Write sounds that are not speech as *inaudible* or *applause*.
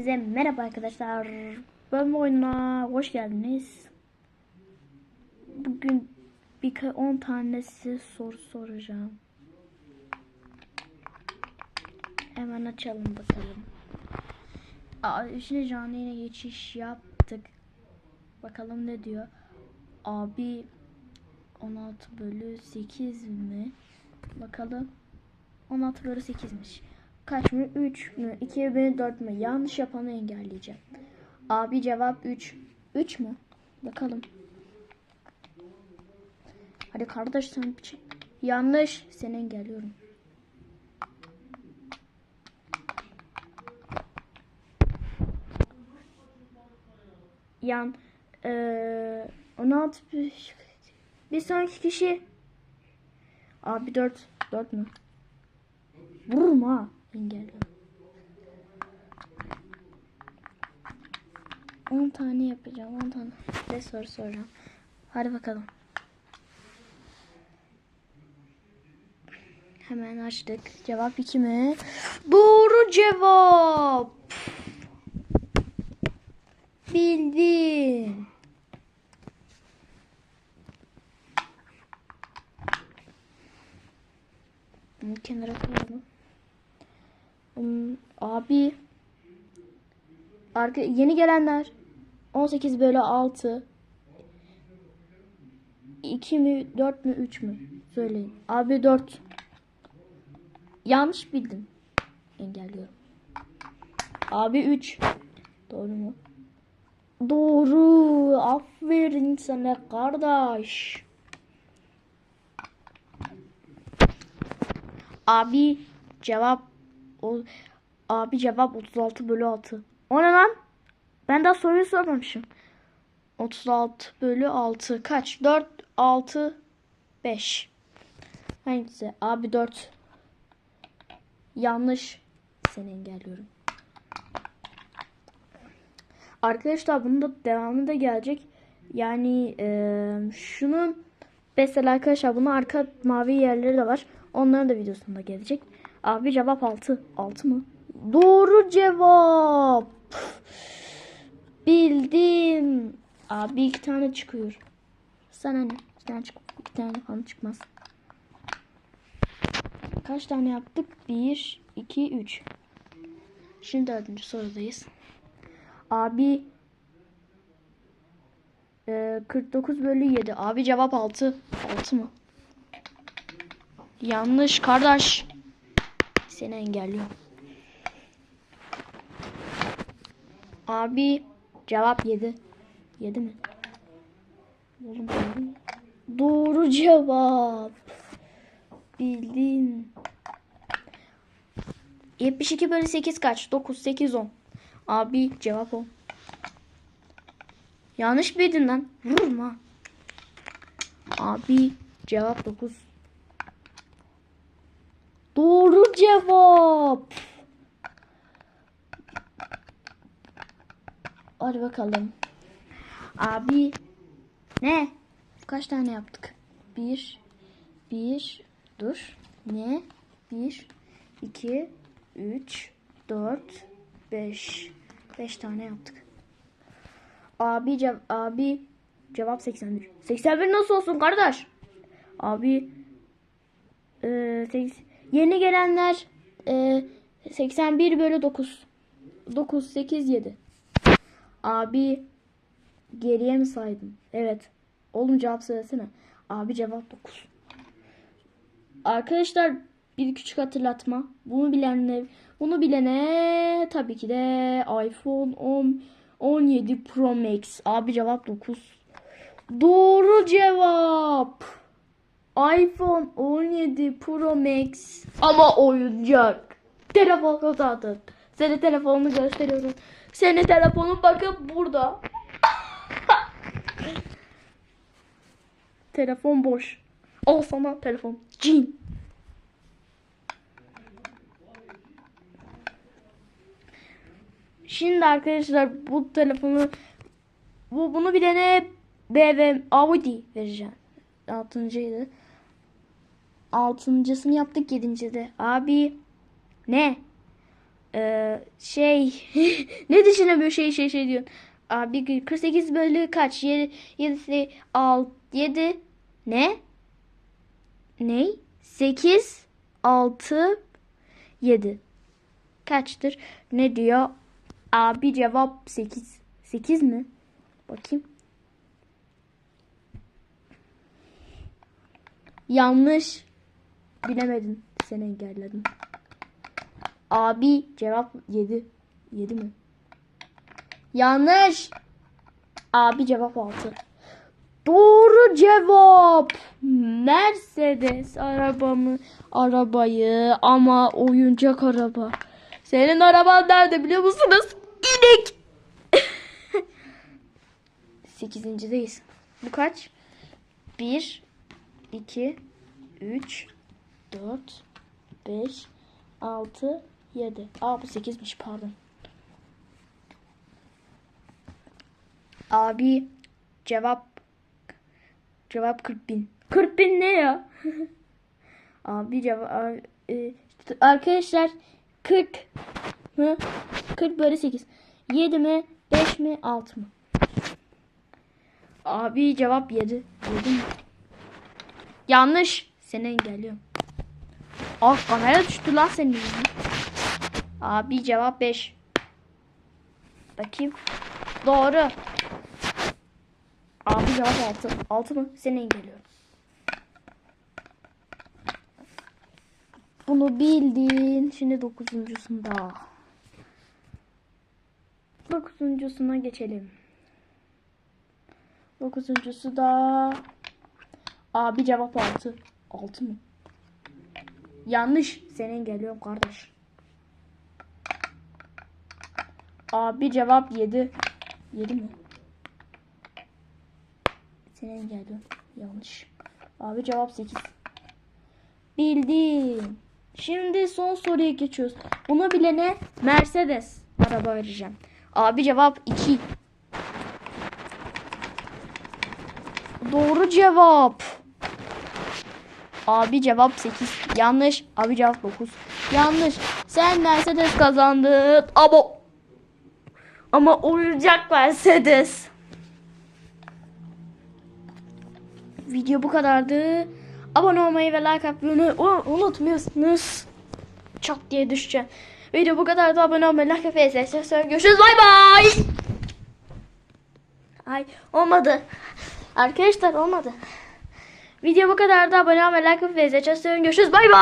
Size merhaba arkadaşlar. Ben bu oyuna hoş geldiniz. Bugün bir 10 tane size soru soracağım. Hemen açalım bakalım. Aa, şimdi canlı yayına geçiş yaptık. Bakalım ne diyor. Abi 16 bölü 8 mi? Bakalım. 16 bölü 8'miş. Kaç mı? 3 mü? 2 mi? 4 mü? Yanlış yapanı engelleyeceğim. Abi cevap 3. 3 mü? Bakalım. Hadi kardeş sen bir şey. Yanlış. Seni engelliyorum. Yan. Eee 16 bir, sonraki kişi. Abi 4. 4 mü? Engelliyorum. 10 tane yapacağım. 10 tane de soru soracağım. Hadi bakalım. Hemen açtık. Cevap 2 mi? Doğru cevap. Bildin. Bunu kenara koyalım. Hmm, abi arka yeni gelenler 18 bölü 6 2 mi 4 mü 3 mü söyleyin. Abi 4 yanlış bildim. Engelliyorum. Abi 3 doğru mu? Doğru. Aferin sana kardeş. Abi cevap o abi cevap 36 bölü 6. O ne lan? Ben daha soruyu sormamışım. 36 bölü 6 kaç? 4 6 5. Hangisi? Abi 4. Yanlış. Seni engelliyorum. Arkadaşlar bunun da devamı da gelecek. Yani eee, şunun mesela arkadaşlar bunun arka mavi yerleri de var. Onların da videosunda gelecek. Abi cevap 6. 6 mı? Doğru cevap. Bildim. Abi iki tane çıkıyor. Sana ne? İki tane çık. İki tane falan çıkmaz. Kaç tane yaptık? 1, 2, 3. Şimdi dördüncü sorudayız. Abi e, 49 bölü 7. Abi cevap 6. 6 mı? Yanlış kardeş. Seni engelliyorum. Abi cevap 7. 7 mi? Oğlum doğru cevap. Bildin. 72 bölü 8 kaç? 9, 8, 10. Abi cevap 10. Yanlış bildin lan. Vurma. Abi cevap 9. Doğru cevap. Hadi bakalım. Abi ne? Kaç tane yaptık? Bir, bir, dur. Ne? Bir, iki, üç, dört, beş. Beş tane yaptık. Abi cev abi cevap 81. 81 nasıl olsun kardeş? Abi e, seks- yeni gelenler e, 81 bölü 9. 9, 8, 7. Abi geriye mi saydım? Evet. Oğlum cevap söylesene. Abi cevap 9. Arkadaşlar bir küçük hatırlatma. Bunu bilenler, bunu bilene tabii ki de iPhone 10 17 Pro Max. Abi cevap 9. Doğru cevap. iPhone 17 Pro Max ama oyuncak. Telefon kazandın. Senin telefonunu gösteriyorum. Senin telefonun bakın burada. *laughs* Telefon boş. Al sana telefon. Cin. Şimdi arkadaşlar bu telefonu bu bunu bilene BMW Audi vereceğim. Altıncıydı. Altıncısını yaptık yedincide. Abi ne? Ee, şey *laughs* ne düşünemiyor şey şey şey diyorsun. Abi 48 bölü kaç? 7 7 6 7 ne? Ne? 8 6 7 kaçtır? Ne diyor? Abi cevap 8. 8 mi? Bakayım. Yanlış. Bilemedin. Seni engelledim. Abi cevap 7. 7 mi? Yanlış. Abi cevap 6. Doğru cevap. Mercedes arabamı arabayı ama oyuncak araba. Senin araban nerede biliyor musunuz? İnek. *laughs* Sekizincideyiz. Bu kaç? 1 2 3 4 5 6 7. Aa bu 8'miş pardon. Abi cevap cevap 40 bin. 40 bin ne ya? *laughs* Abi cevap e, arkadaşlar 40 mı? 40 bölü 8. 7 mi? 5 mi? 6 mı? Abi cevap 7. 7 mi? Yanlış. Seni engelliyorum. Ah kamera düştü lan senin yüzünden. Abi cevap 5. Bakayım. Doğru. Abi cevap 6. 6 mı? Seni engelliyorum. Bunu bildin. Şimdi dokuzuncusunda. Dokuzuncusuna geçelim. Dokuzuncusu da abi cevap 6. 6 mı? Yanlış. Seni engelliyorum kardeş. Abi cevap 7. 7 mi? Seni engelliyorum. Yanlış. Abi cevap 8. Bildim. Şimdi son soruya geçiyoruz. Bunu bilene Mercedes araba vereceğim. Abi cevap 2. Doğru cevap. Abi cevap 8. Yanlış. Abi cevap 9. Yanlış. Sen Mercedes kazandın. Ama ama oyuncak Mercedes. Video bu kadardı. Abone olmayı ve like atmayı unu- unutmuyorsunuz. Çat diye düşeceğim. Video bu kadardı. Abone olmayı, like atmayı ve görüşürüz. Bay bay. Ay olmadı. Arkadaşlar olmadı. Video bu kadardı. Abone olmayı, like atmayı ve görüşürüz. Bay bay.